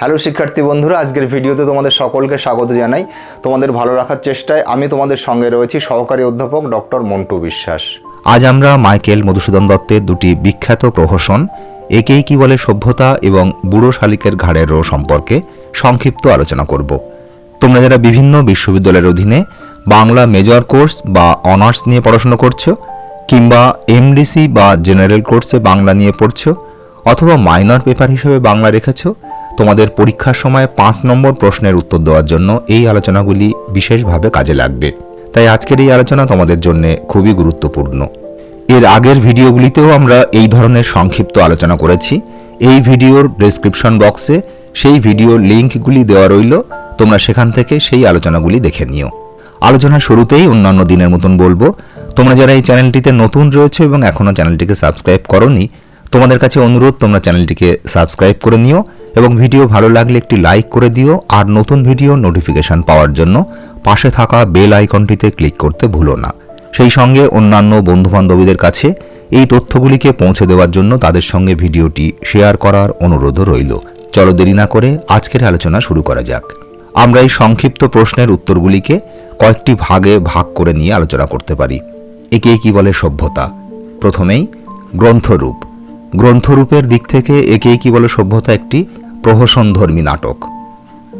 Hello শিক্ষার্থী বন্ধুরা, আজকের ভিডিওতে তোমাদের সকলকে স্বাগত জানাই। তোমাদের ভালো রাখার চেষ্টায় আমি তোমাদের সঙ্গে রয়েছি সহকারী অধ্যাপক ডক্টর মন্টু বিশ্বাস। আজ আমরা মাইকেল মধুসূদন দত্তের দুটি বিখ্যাত প্রহসন, একেই কি বলে সভ্যতা এবং বুড়ো শালিকের ঘাড়ের রো সম্পর্কে সংক্ষিপ্ত আলোচনা করব। তোমরা যারা বিভিন্ন বিশ্ববিদ্যালয়ের অধীনে বাংলা মেজর কোর্স বা অনার্স নিয়ে পড়াশোনা করছ, কিংবা এমডিসি বা জেনারেল কোর্সে বাংলা নিয়ে পড়ছো, অথবা মাইনর পেপার হিসেবে বাংলা রেখেছো তোমাদের পরীক্ষার সময় পাঁচ নম্বর প্রশ্নের উত্তর দেওয়ার জন্য এই আলোচনাগুলি বিশেষভাবে কাজে লাগবে। তাই আজকের এই আলোচনা তোমাদের জন্য খুবই গুরুত্বপূর্ণ। এর আগের ভিডিওগুলিতেও আমরা এই ধরনের সংক্ষিপ্ত আলোচনা করেছি। এই ভিডিওর ডেসক্রিপশন বক্সে সেই ভিডিওর লিঙ্কগুলি দেওয়া রইল। তোমরা সেখান থেকে সেই আলোচনাগুলি দেখে নিও। আলোচনা শুরুতেই অন্যান্য দিনের মতন বলব, তোমরা যারা এই চ্যানেলটিতে নতুন রয়েছে এবং এখনও চ্যানেলটিকে সাবস্ক্রাইব করনি, তোমাদের কাছে অনুরোধ, তোমরা চ্যানেলটিকে সাবস্ক্রাইব করে নিও। এবং ভিডিও ভালো লাগলে একটি লাইক করে দিও আর নতুন ভিডিও নোটিফিকেশন পাওয়ার জন্য পাশে থাকা বেল আইকনটিতে ক্লিক করতে ভুলো না। সেই সঙ্গে অন্যান্য বন্ধুবান্ধবীদের কাছে এই তথ্যগুলিকে পৌঁছে দেওয়ার জন্য তাদের সঙ্গে ভিডিওটি শেয়ার করার অনুরোধও রইল। চলো দেরি না করে আজকের আলোচনা শুরু করা যাক। আমরা এই সংক্ষিপ্ত প্রশ্নের উত্তরগুলিকে কয়েকটি ভাগে ভাগ করে নিয়ে আলোচনা করতে পারি। একে কি বলে সভ্যতা? প্রথমেই গ্রন্থরূপ। গ্রন্থরূপের দিক থেকে একেই কি বলে সভ্যতা একটি প্রহসনধর্মী নাটক।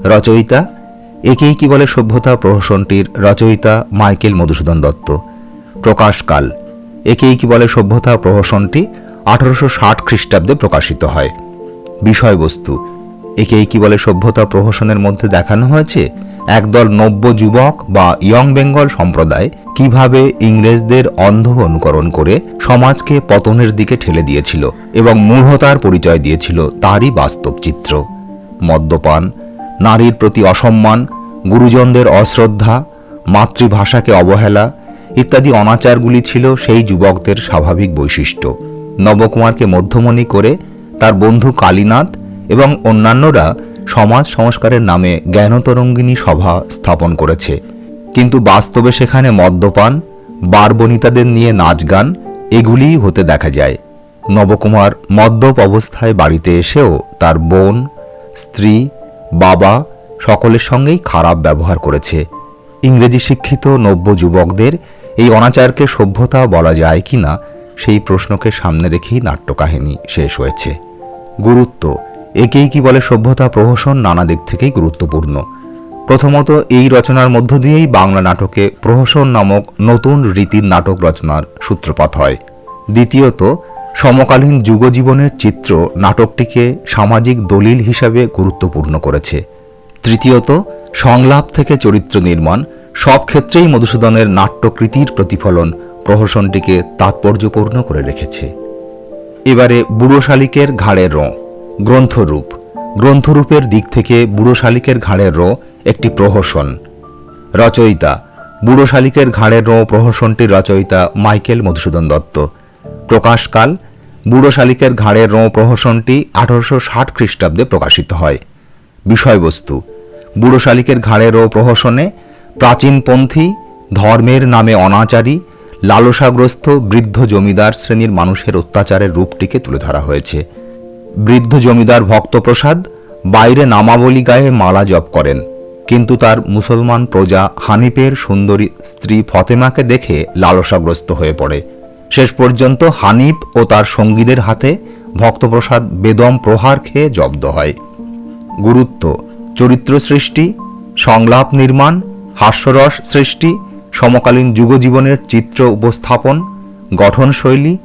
রচয়িতা, একেই কি বলে সভ্যতা প্রহসনটির রচয়িতা মাইকেল মধুসূদন দত্ত। প্রকাশকাল একেই কি বলে সভ্যতা প্রহসনটি আঠারোশো ষাট খ্রিস্টাব্দে প্রকাশিত হয়। বিষয়বস্তু, একেই কি বলে সভ্যতা প্রহসনের মধ্যে দেখানো হয়েছে? একদল নব্য যুবক বা ইয়ং বেঙ্গল সম্প্রদায় কীভাবে ইংরেজদের অন্ধ অনুকরণ করে সমাজকে পতনের দিকে ঠেলে দিয়েছিল এবং মূঢ়তার পরিচয় দিয়েছিল তারই বাস্তব চিত্র। মদ্যপান, নারীর প্রতি অসম্মান, গুরুজনদের অশ্রদ্ধা, মাতৃভাষাকে অবহেলা ইত্যাদি অনাচারগুলি ছিল সেই যুবকদের স্বাভাবিক বৈশিষ্ট্য। নবকুমারকে মধ্যমণি করে তার বন্ধু কালীনাথ এবং অন্যান্যরা সমাজ সংস্কারের নামে জ্ঞানতরঙ্গিনী সভা স্থাপন করেছে। কিন্তু বাস্তবে সেখানে মদ্যপান, বারবনিতাদের নিয়ে নাচ গান এগুলিই হতে দেখা যায়। নবকুমার মদ্যপ অবস্থায় বাড়িতে এসেও তার বোন, স্ত্রী, বাবা সকলের সঙ্গেই খারাপ ব্যবহার করেছে। ইংরেজি শিক্ষিত নব্য যুবকদের এই অনাচারকে সভ্যতা বলা যায় কি না সেই প্রশ্নকে সামনে রেখেই নাট্যকাহিনী শেষ হয়েছে। গুরুত্ব একেই কি বলে সভ্যতা প্রহসন নানা দিক থেকেই গুরুত্বপূর্ণ। প্রথমত, এই রচনার মধ্য দিয়েই বাংলা নাটকে প্রহসন নামক নতুন রীতির নাটক রচনার সূত্রপাত হয়। দ্বিতীয়ত, সমকালীন যুগজীবনের চিত্র নাটকটিকে সামাজিক দলিল হিসাবে গুরুত্বপূর্ণ করেছে। তৃতীয়ত, সংলাপ থেকে চরিত্র নির্মাণ, সব ক্ষেত্রেই মধুসূদনের নাট্যকৃতির প্রতিফলন প্রহসনটিকে তাৎপর্যপূর্ণ করে রেখেছে। এবারে বুড়ো শালিকের ঘাড়ের রো। গ্রন্থরূপ। গ্রন্থরূপের দিক থেকে বুড়ো শালিকের ঘাড়ের রো একটি প্রহসন। রচয়িতা। বুড়ো শালিকের ঘাড়ের রো প্রহসনটির রচয়িতা মাইকেল মধুসূদন দত্ত। প্রকাশকাল। বুড়ো শালিকের ঘাড়ের রো প্রহসনটি আঠারোশো ষাট খ্রিস্টাব্দে প্রকাশিত হয়। বিষয়বস্তু। বুড়ো শালিকের ঘাড়ের রো প্রহসনে প্রাচীনপন্থী, ধর্মের নামে অনাচারী, লালসাগ্রস্ত বৃদ্ধ জমিদার শ্রেণির মানুষের অত্যাচারের রূপটিকে তুলে ধরা হয়েছে। বৃদ্ধ জমিদার ভক্তপ্রসাদ বাইরে নামাবলী গায়ে মালা জপ করেন। কিন্তু তার মুসলমান প্রজা হানিফের সুন্দরী স্ত্রী ফতেমাকে দেখে লালসাগ্রস্ত হয়ে পড়ে। শেষ পর্যন্ত হানিফ ও তার সঙ্গীদের হাতে ভক্তপ্রসাদ বেদম প্রহার খেয়ে জব্দ হয়। গুরুত্ব, চরিত্র সৃষ্টি, সংলাপ নির্মাণ, হাস্যরস সৃষ্টি, সমকালীন যুগজীবনের চিত্র উপস্থাপন, গঠনশৈলী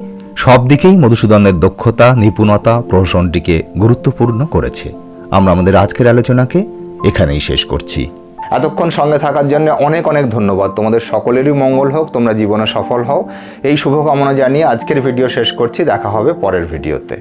সব দিকেই মধুসূদনের দক্ষতা, নিপুণতা, প্রহসনটিকে গুরুত্বপূর্ণ করেছে। আমরা আমাদের আজকের আলোচনাকে এখানেই শেষ করছি। এতক্ষণ সঙ্গে থাকার জন্য অনেক অনেক ধন্যবাদ। তোমাদের সকলেরই মঙ্গল হোক, তোমরা জীবনে সফল হও। এই শুভকামনা জানিয়ে আজকের ভিডিও শেষ করছি। দেখা হবে পরের ভিডিওতে।